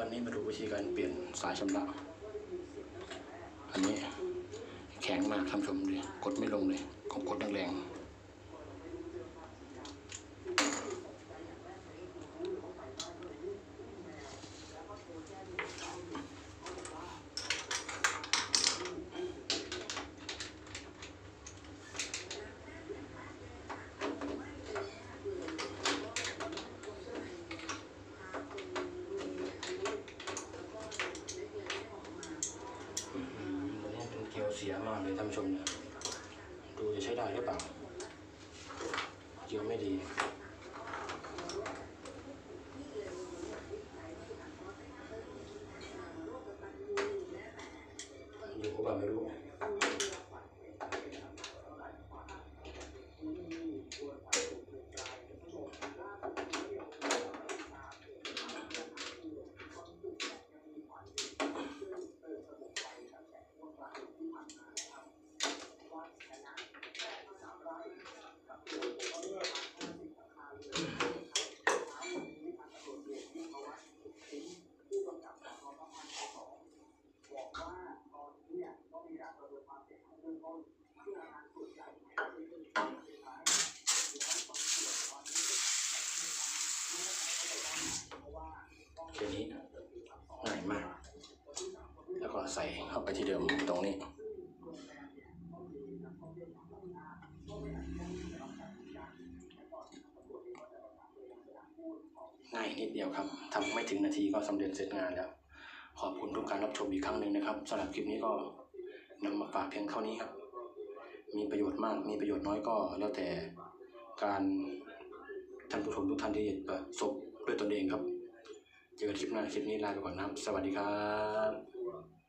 วันนี้มาดูวิธีการเปลี่ยนสายชำระ อันนี้แข็งมากท่านผู้ชมดิกดไม่ลงเลยของกดแรงๆ เสียมากเลยท่านผู้ชมเนี่ยดูจะใช้ได้หรือเปล่าเกี่ยวไม่ดีอยู่ก็แบบไม่รู้ แค่นี้ง่ายมาก แล้วก็ใส่เข้าไปที่เดิมตรงนี้ง่ายนิดเดียวครับทำไม่ถึงนาทีก็สำเร็จเสร็จงานแล้ว ขอบคุณทุกการรับชมอีกครั้งหนึ่งนะครับสำหรับคลิปนี้ก็ นำมาฝากเพียงเท่านี้ครับ มีประโยชน์มาก มีประโยชน์น้อยก็แล้วแต่การท่านผู้ชมทุกท่านที่ประสบด้วยตนเองครับ เจอกันคลิปหน้าคลิปนี้ลาไปก่อนนะครับ สวัสดีครับ